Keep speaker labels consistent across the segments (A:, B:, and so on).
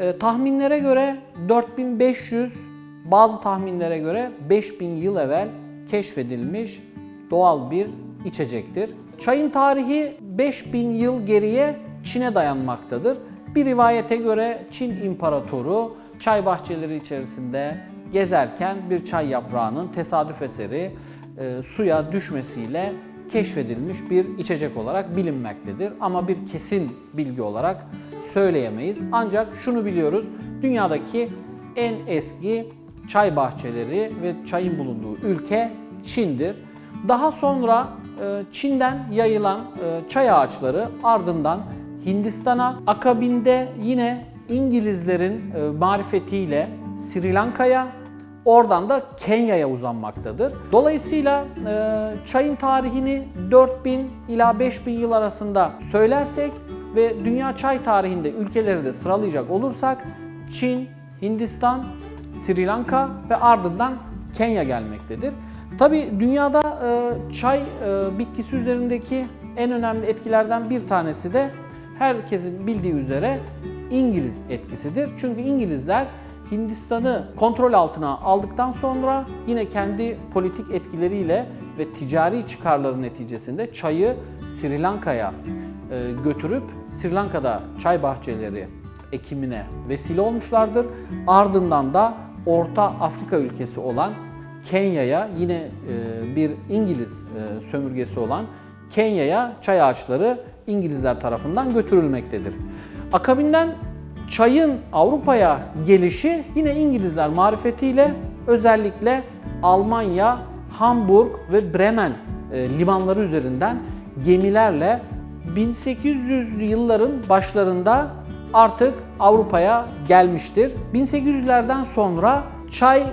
A: E, tahminlere göre 4500, bazı tahminlere göre 5000 yıl evvel keşfedilmiş doğal bir içecektir. Çayın tarihi 5000 yıl geriye Çin'e dayanmaktadır. Bir rivayete göre Çin İmparatoru çay bahçeleri içerisinde gezerken bir çay yaprağının tesadüf eseri e, suya düşmesiyle keşfedilmiş bir içecek olarak bilinmektedir. Ama bir kesin bilgi olarak söyleyemeyiz. Ancak şunu biliyoruz, dünyadaki en eski çay bahçeleri ve çayın bulunduğu ülke Çin'dir. Daha sonra e, Çin'den yayılan e, çay ağaçları ardından Hindistan'a, akabinde yine İngilizlerin e, marifetiyle Sri Lanka'ya, oradan da Kenya'ya uzanmaktadır. Dolayısıyla e, çayın tarihini 4000 ila 5000 yıl arasında söylersek ve dünya çay tarihinde ülkeleri de sıralayacak olursak Çin, Hindistan, Sri Lanka ve ardından Kenya gelmektedir. Tabi dünyada e, çay e, bitkisi üzerindeki en önemli etkilerden bir tanesi de herkesin bildiği üzere İngiliz etkisidir. Çünkü İngilizler Hindistan'ı kontrol altına aldıktan sonra yine kendi politik etkileriyle ve ticari çıkarları neticesinde çayı Sri Lanka'ya e, götürüp Sri Lanka'da çay bahçeleri ekimine vesile olmuşlardır. Ardından da Orta Afrika ülkesi olan Kenya'ya yine e, bir İngiliz e, sömürgesi olan Kenya'ya çay ağaçları İngilizler tarafından götürülmektedir. Akabinden çayın Avrupa'ya gelişi yine İngilizler marifetiyle özellikle Almanya, Hamburg ve Bremen e, limanları üzerinden gemilerle 1800'lü yılların başlarında artık Avrupa'ya gelmiştir. 1800'lerden sonra çay e,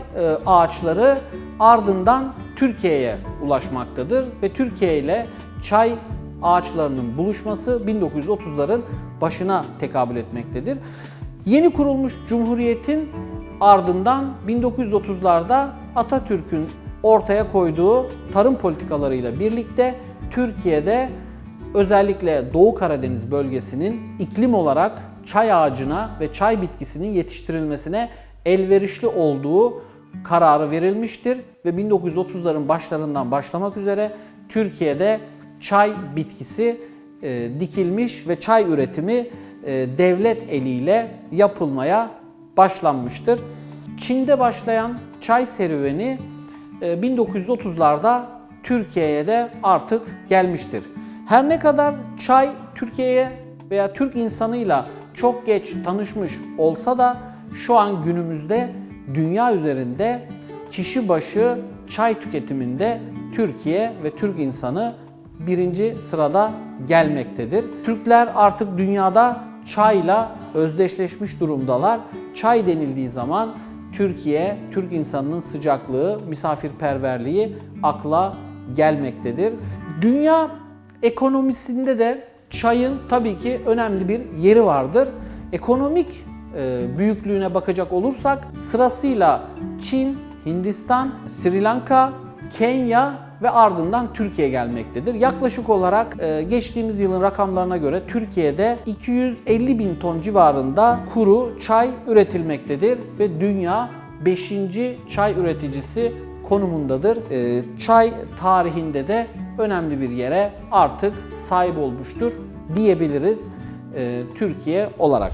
A: ağaçları ardından Türkiye'ye ulaşmaktadır ve Türkiye ile çay ağaçlarının buluşması 1930'ların başına tekabül etmektedir. Yeni kurulmuş Cumhuriyet'in ardından 1930'larda Atatürk'ün ortaya koyduğu tarım politikalarıyla birlikte Türkiye'de özellikle Doğu Karadeniz bölgesinin iklim olarak çay ağacına ve çay bitkisinin yetiştirilmesine elverişli olduğu kararı verilmiştir ve 1930'ların başlarından başlamak üzere Türkiye'de çay bitkisi e, dikilmiş ve çay üretimi e, devlet eliyle yapılmaya başlanmıştır. Çin'de başlayan çay serüveni e, 1930'larda Türkiye'ye de artık gelmiştir. Her ne kadar çay Türkiye'ye veya Türk insanıyla çok geç tanışmış olsa da şu an günümüzde dünya üzerinde kişi başı çay tüketiminde Türkiye ve Türk insanı birinci sırada gelmektedir. Türkler artık dünyada çayla özdeşleşmiş durumdalar. Çay denildiği zaman Türkiye, Türk insanının sıcaklığı, misafirperverliği akla gelmektedir. Dünya ekonomisinde de çayın tabii ki önemli bir yeri vardır. Ekonomik e, büyüklüğüne bakacak olursak sırasıyla Çin, Hindistan, Sri Lanka, Kenya ve ardından Türkiye gelmektedir. Yaklaşık olarak e, geçtiğimiz yılın rakamlarına göre Türkiye'de 250 bin ton civarında kuru çay üretilmektedir ve dünya 5. çay üreticisi konumundadır. E, çay tarihinde de önemli bir yere artık sahip olmuştur diyebiliriz e, Türkiye olarak.